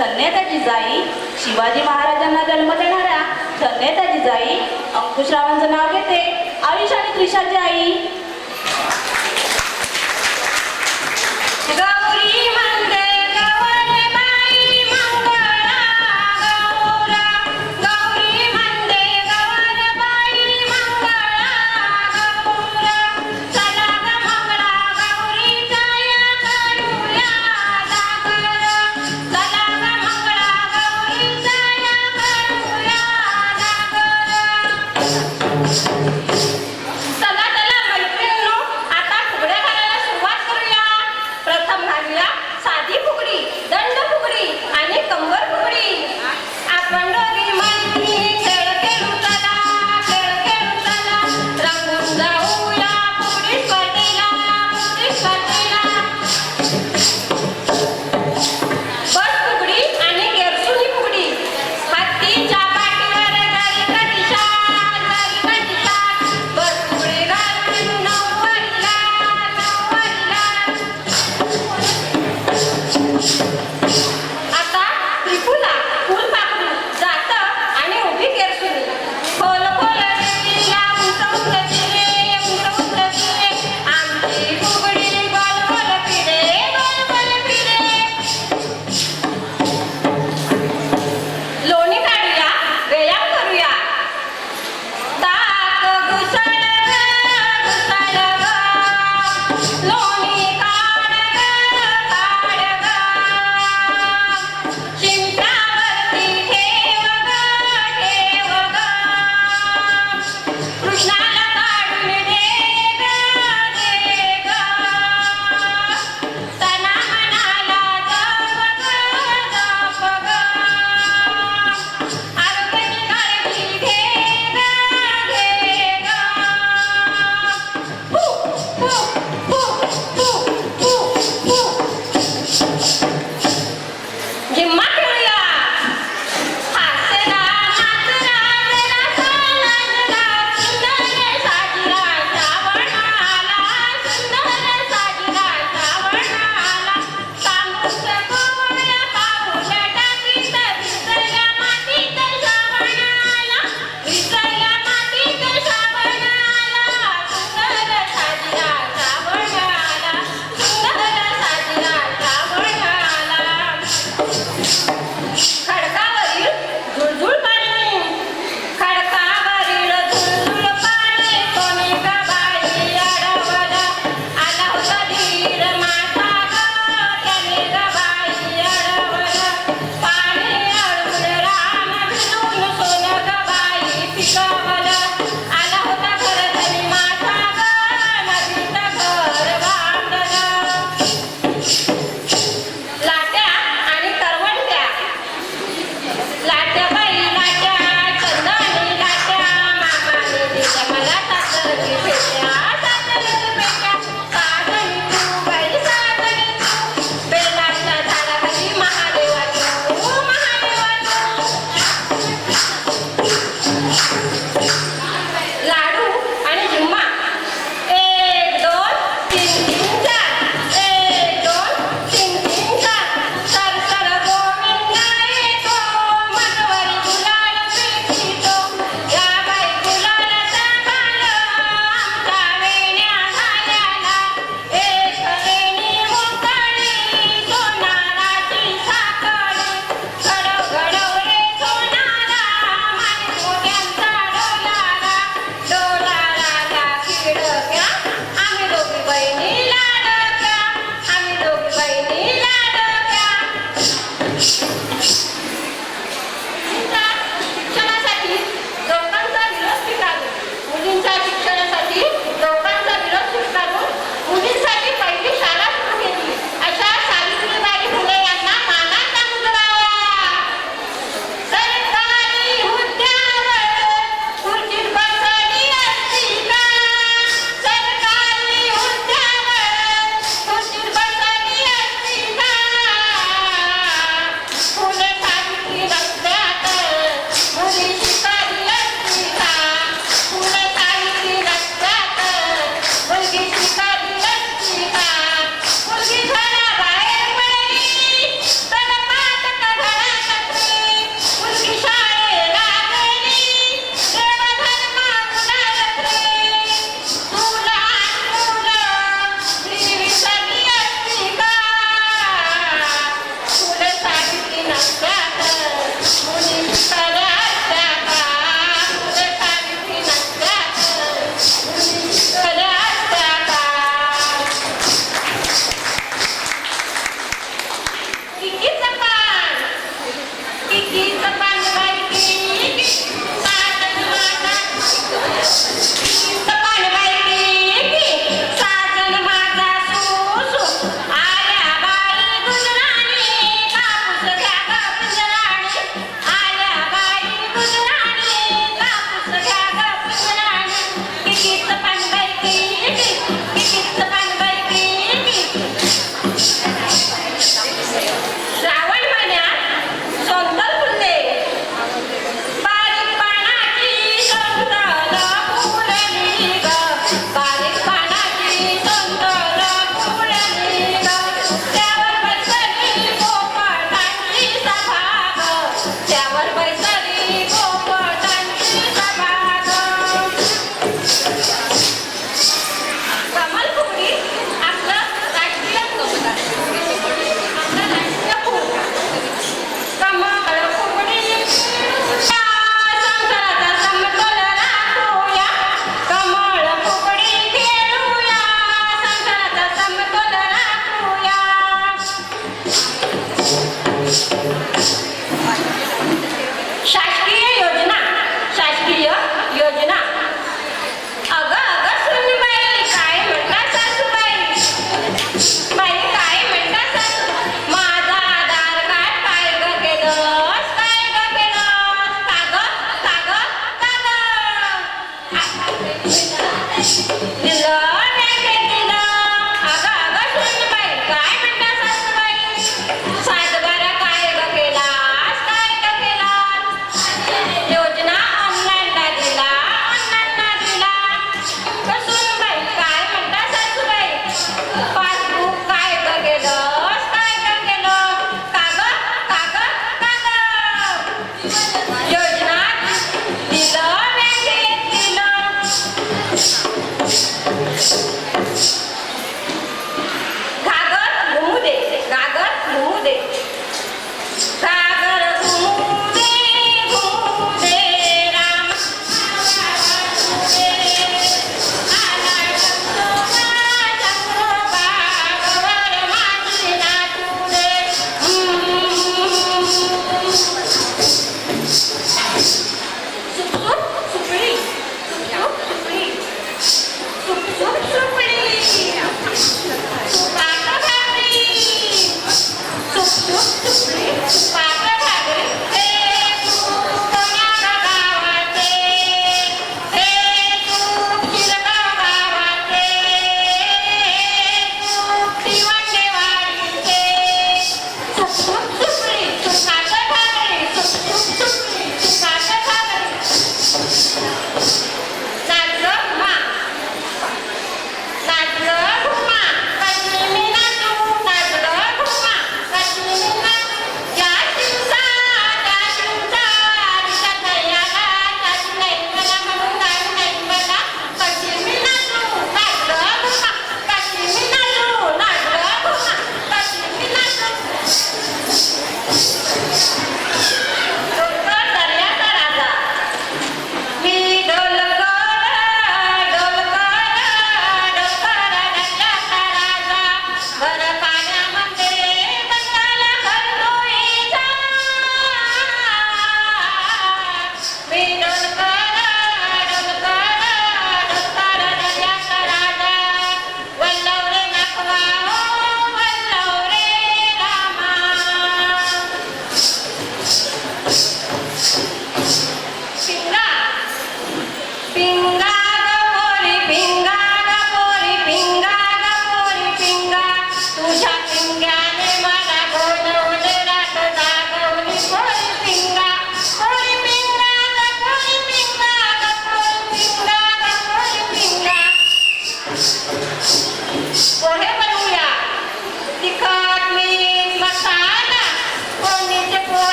सन्नेता जिजाई शिवाजी महाराजांना जन्म देणाऱ्या सन्नेता जिजाई अंकुशरावांचं नाव घेते आयुष आणि त्रिषाची आई.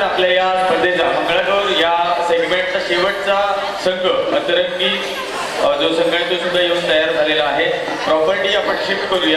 दरम्यान आपल्या या स्पर्धेचा मंगळागौर या सेगमेंटचा शेवटचा संघ अंतरंगी जो संघ आहे तो सुद्धा येऊन तयार झालेला आहे. प्रॉपर्टी आपण शिफ्ट करूया.